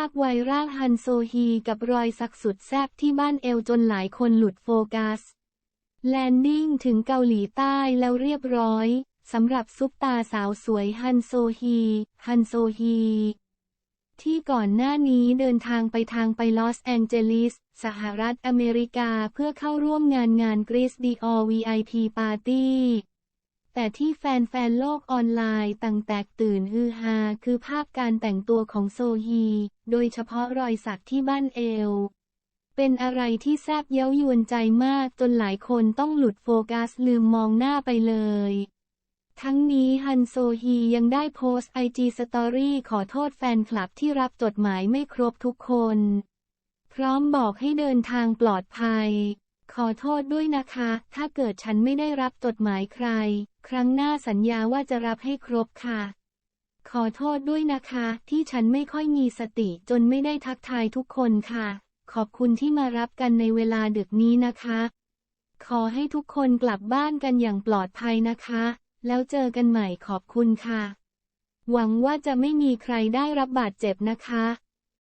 าพไวรัลฮันโซฮีกับรอยสักสุดแซบที่บ้านเอวจนหลายคนหลุดโฟกัส แลนดิ้งถึงเกาหลีใต้แล้วเรียบร้อยสำหรับซุปตาสาวสวยฮันโซฮี ฮันโซฮี ที่ก่อนหน้านี้เดินทางไปทางไปลอสแองเจลิส สหรัฐอเมริกาเพื่อเข้าร่วมงานงานกรีซดีอ VIP ปาร์ตี้ แต่ที่แฟนๆโลกออนไลน์ต่างแตกตื่นฮือฮาคือภาพการแต่งตัวของโซฮี โดยเฉพาะรอยสักที่บ้านเอว เป็นอะไรที่แซบเย้ายวนใจมากจนหลายคนต้องหลุดโฟกัสลืมมองหน้าไปเลย ทั้งนี้ฮันโซฮียังได้โพสต์ไอจีสตอรี่ขอโทษแฟนคลับที่รับจดหมายไม่ครบทุกคน พร้อมบอกให้เดินทางปลอดภัย ขอโทษด้วยนะคะ ถ้าเกิดฉันไม่ได้รับจดหมายใคร ครั้งหน้าสัญญาว่าจะรับให้ครบค่ะ ขอโทษด้วยนะคะ ที่ฉันไม่ค่อยมีสติจนไม่ได้ทักทายทุกคนค่ะ ขอบคุณที่มารับกันในเวลาดึกนี้นะคะ ขอให้ทุกคนกลับบ้านกันอย่างปลอดภัยนะคะ แล้วเจอกันใหม่ขอบคุณค่ะ หวังว่าจะไม่มีใครได้รับบาดเจ็บนะคะ